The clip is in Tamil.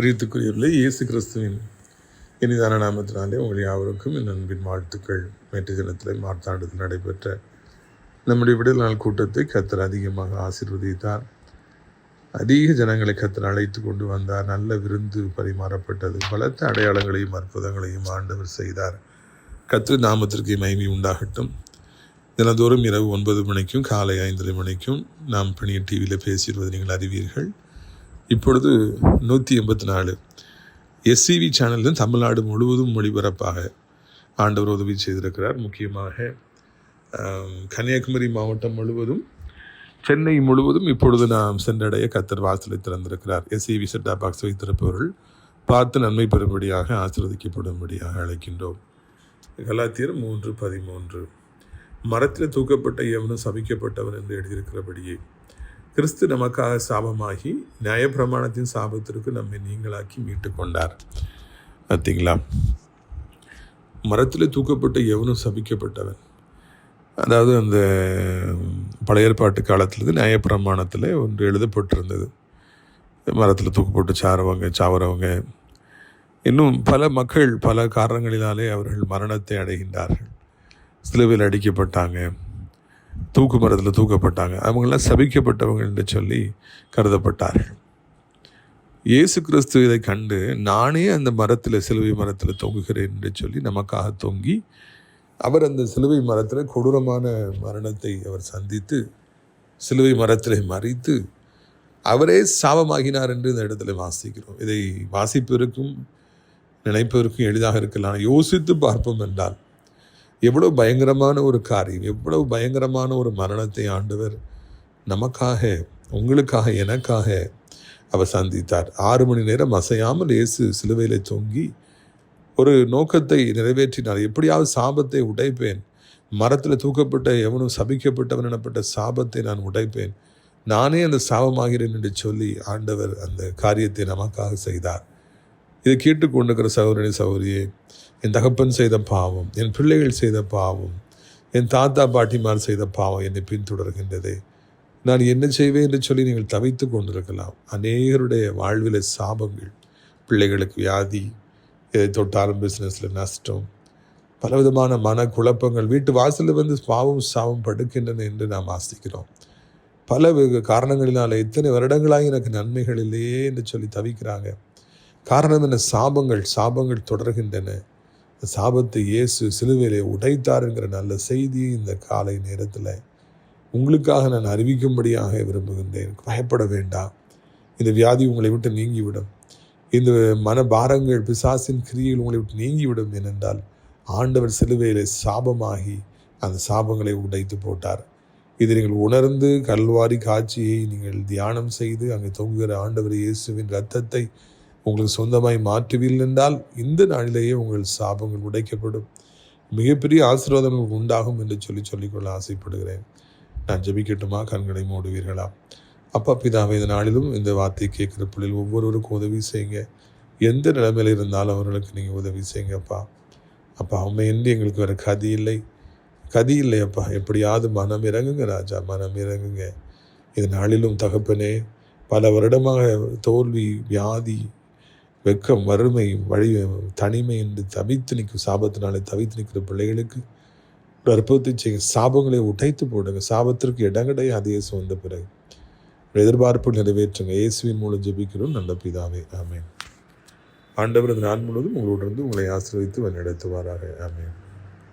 பிரியத்துக்குரியவர்களே இயேசு கிறிஸ்துவின் இனிதான நாமத்தினாலே உங்கள் யாவருக்கும் என் அன்பின் வாழ்த்துக்கள். நேற்று தினத்தில் மார்த்தாண்டத்தில் நடைபெற்ற நம்முடைய விடுதலை நாள் கூட்டத்தை கத்தர் அதிகமாக ஆசிர்வதித்தார். அதிக ஜனங்களை கத்தர் அழைத்து கொண்டு வந்தார். நல்ல விருந்து பரிமாறப்பட்டது. பலத்த அடையாளங்களையும் அற்புதங்களையும் ஆண்டவர் செய்தார். கத்து நாமத்திற்கு மகிமை உண்டாகட்டும். தினந்தோறும் இரவு ஒன்பது மணிக்கும் காலை ஐந்தரை மணிக்கும் நாம் பணிய டிவியில் பேசிடுவதை நீங்கள் அறிவீர்கள். இப்பொழுது நூற்றி எண்பத்தி நாலு எஸ்சிவி சேனலில் தமிழ்நாடு முழுவதும் ஒளிபரப்பாக ஆண்டவர் உதவி செய்திருக்கிறார். முக்கியமாக கன்னியாகுமரி மாவட்டம் முழுவதும் சென்னை முழுவதும் இப்பொழுது நாம் சென்றடைய கத்தர் வாசலை திறந்திருக்கிறார். எஸ்சிவி செட்டா பாக்ஸ் வைத்திருப்பவர்கள் பார்த்து நன்மை பெறும்படியாக ஆசிரதிக்கப்படும்படியாக அழைக்கின்றோம். கலாத்தியர் மூன்று பதிமூன்று. மரத்தில் தூக்கப்பட்ட எவனும் சபிக்கப்பட்டவன் என்று எழுதியிருக்கிறபடியே கிறிஸ்து நமக்காக சாபமாகி நியாயப்பிரமாணத்தின் சாபத்திற்கு நம்மை நீங்களாக்கி மீட்டு கொண்டார் பார்த்தீங்களா? மரத்தில் தூக்கப்பட்ட எவனும் சபிக்கப்பட்டவன். அதாவது அந்த பழைய ஏற்பாட்டு காலத்துலேருந்து நியாயப்பிரமாணத்தில் ஒன்று எழுதப்பட்டிருந்தது. மரத்தில் தூக்கப்பட்டு சாரவங்க சாவறவங்க இன்னும் பல மக்கள் பல காரணங்களினாலே அவர்கள் மரணத்தை அடைகின்றார்கள். சிலுவையில் அடிக்கப்பட்டாங்க. தூக்கு மரத்தில் தூக்கப்பட்டாங்க. அவங்களாம் சபிக்கப்பட்டவங்க என்று சொல்லி கருதப்பட்டார்கள். இயேசு கிறிஸ்து இதை கண்டு நானே அந்த மரத்தில் சிலுவை மரத்தில் தொங்குகிறேன் என்று சொல்லி நமக்காக தொங்கி அவர் அந்த சிலுவை மரத்தில் கொடூரமான மரணத்தை அவர் சந்தித்து சிலுவை மரத்தில் மறித்து அவரே சாபமாகினார் என்று இந்த இடத்துல வாசிக்கிறோம். இதை வாசிப்பதற்கும் நினைப்பதற்கும் எளிதாக இருக்கலாம். யோசித்து பார்ப்போம் என்றால் எவ்வளோ பயங்கரமான ஒரு காரியம் எவ்வளவு பயங்கரமான ஒரு மரணத்தை ஆண்டவர் நமக்காக உங்களுக்காக எனக்காக அவர் சந்தித்தார். ஆறு மணி நேரம் அசையாமல் இயேசு சிலுவையில் தொங்கி ஒரு நோக்கத்தை நிறைவேற்றினார். எப்படியாவது சாபத்தை உடைப்பேன். மரத்தில் தூக்கப்பட்ட எவனும் சபிக்கப்பட்டவன் எனப்பட்ட சாபத்தை நான் உடைப்பேன். நானே அந்த சாபமாகிறேன் என்று சொல்லி ஆண்டவர் அந்த காரியத்தை நமக்காக செய்தார். இதை கேட்டுக்கொண்டிருக்கிற சகோதரனே சகோதரியே என் தகப்பன் செய்த பாவம் என் பிள்ளைகள் செய்த பாவம் என் தாத்தா பாட்டிமார் செய்த பாவம் என்னை பின்தொடர்கின்றது. நான் என்ன செய்வேன் என்று சொல்லி நீங்கள் தவித்து கொண்டிருக்கலாம். அநேகருடைய வாழ்வில் சாபங்கள் பிள்ளைகளுக்கு வியாதி எதை தொட்டாலும் பிஸ்னஸில் நஷ்டம் பலவிதமான மன குழப்பங்கள் வீட்டு வாசலில் வந்து பாவம் சாபம் படுக்கின்றன என்று நாம் ஆசிக்கிறோம். பல காரணங்களினால் காரணங்களினால எத்தனை வருடங்களாக எனக்கு நன்மைகள் இல்லையே என்று சொல்லி தவிக்கிறாங்க. காரணம் என்ன? சாபங்கள் சாபங்கள் தொடர்கின்றன. சாபத்தை இயேசு சிலுவையிலே உடைத்தாருங்கிற நல்ல செய்தியை இந்த காலை நேரத்தில் உங்களுக்காக நான் அறிவிக்கும்படியாக விரும்புகின்றேன். பயப்பட வேண்டாம். இந்த வியாதி உங்களை விட்டு நீங்கிவிடும். இந்த மனபாரங்கள் பிசாசின் கிரியைகள் உங்களை விட்டு நீங்கிவிடும் ஏனென்றால் ஆண்டவர் சிலுவையிலே சாபமாகி அந்த சாபங்களை உடைத்து போட்டார். இதை நீங்கள் உணர்ந்து கல்வாரி காட்சியை நீங்கள் தியானம் செய்து அங்கே தொங்குகிற ஆண்டவர் இயேசுவின் இரத்தத்தை உங்களுக்கு சொந்தமாய் மாற்றுவீர்கள் என்றால் இந்த நாளிலேயே உங்கள் சாபங்கள் உடைக்கப்படும். மிகப்பெரிய ஆசீர்வாதங்கள் உண்டாகும் என்று சொல்லி சொல்லிக்கொள்ள ஆசைப்படுகிறேன். நான் ஜெபிக்கட்டுமா? கண்களை மூடுவீர்களா? அப்பா பிதாவை இந்த நாளிலும் இந்த வார்த்தையை கேட்குற பிள்ளைகள் ஒவ்வொருவருக்கும் உதவி செய்யுங்க. எந்த நிலைமையில் இருந்தாலும் அவர்களுக்கு நீங்கள் உதவி செய்யுங்கப்பா அப்பா. அம்மை என்று எங்களுக்கு வேறு கதி இல்லை. கதி இல்லையப்பா எப்படியாவது மனம் இறங்குங்க ராஜா மனம் இறங்குங்க. இது நாளிலும் தகப்பனே பல வருடமாக தோல்வி வியாதி வெக்கம் வறுமை வழி தனிமை என்று தவித்து நிற்கும் சாபத்தினாலே தவித்து நிற்கிற பிள்ளைகளுக்கு ஒரு அற்புதத்தை சாபங்களை உடைத்து போடுங்க. சாபத்திற்கு இடங்கடையாக அது இயேசு வந்த பிறகு. எதிர்பார்ப்பு நிறைவேற்றுங்க. இயேசுவின் மூலம் ஜெபிக்கிறோம். நல்ல பிதாவே ஆமேன். ஆண்டவர் இந்த நாள் முழுவதும் உங்களோடு இருந்து உங்களை ஆசீர்வதித்து வழிநடத்துவாராக. ஆமேன்.